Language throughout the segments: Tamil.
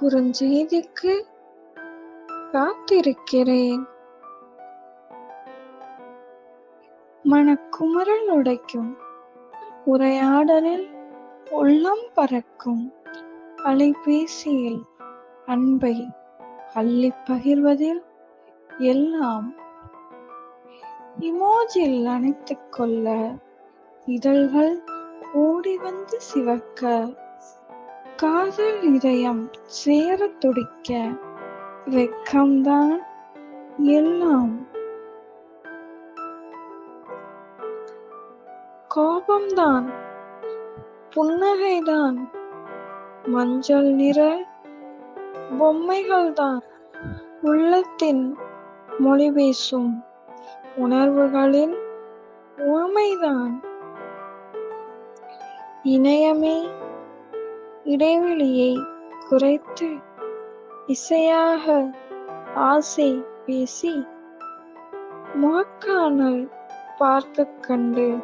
குறுஞ்செய்திக்கு காத்திருக்கிறேன். மனக்குமரல் உடைக்கும். உரையாடலில் உள்ளம் பறக்கும். அலைபேசியில் அன்பை அள்ளி பகிர்வதில் எல்லாம். இமோஜில் அணைத்துக் கொள்ள இதழ்கள் ஓடி வந்து சிவக்க. காதல் இதயம் சேர துடிக்க வெக்கம்தான் எல்லாம். கோபம்தான் புன்னகைதான் மஞ்சள் நிற பொம்மைகள்தான் உள்ளத்தின் மொழி பேசும் உணர்வுகளின் உவமைதான். இணையமே இடைவெளியை குறைத்து இசையாக ஆசை பேசி முகக்கானல் பார்த்து கண்டு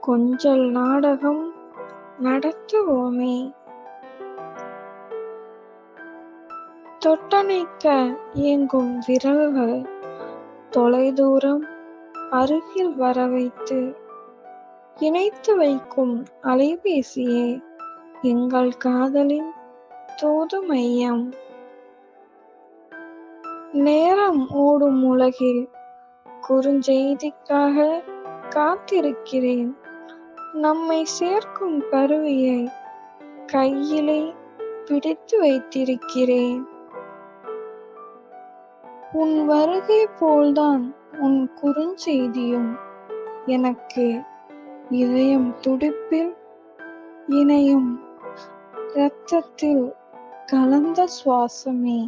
கொஞ்சல் நாடகம் நடத்துவோமே. தொட்டணைக்க இயங்கும் விரல்கள் தொலைதூரம் அருகில் வர வைத்து இணைத்து வைக்கும் அலைபேசியே எங்கள் காதலின் தூது மையம். நேரம் ஓடும் உலகில் குறுஞ்செய்திக்காக காத்திருக்கிறேன். நம்மை சேர்க்கும் கருவியை கையிலே பிடித்து வைத்திருக்கிறேன். உன் வருகை போல்தான் உன் குறுஞ்செய்தியும் எனக்கு இதயம் துடிப்பில் இணையும். இரத்தத்தில் கலந்த சுவாசமே.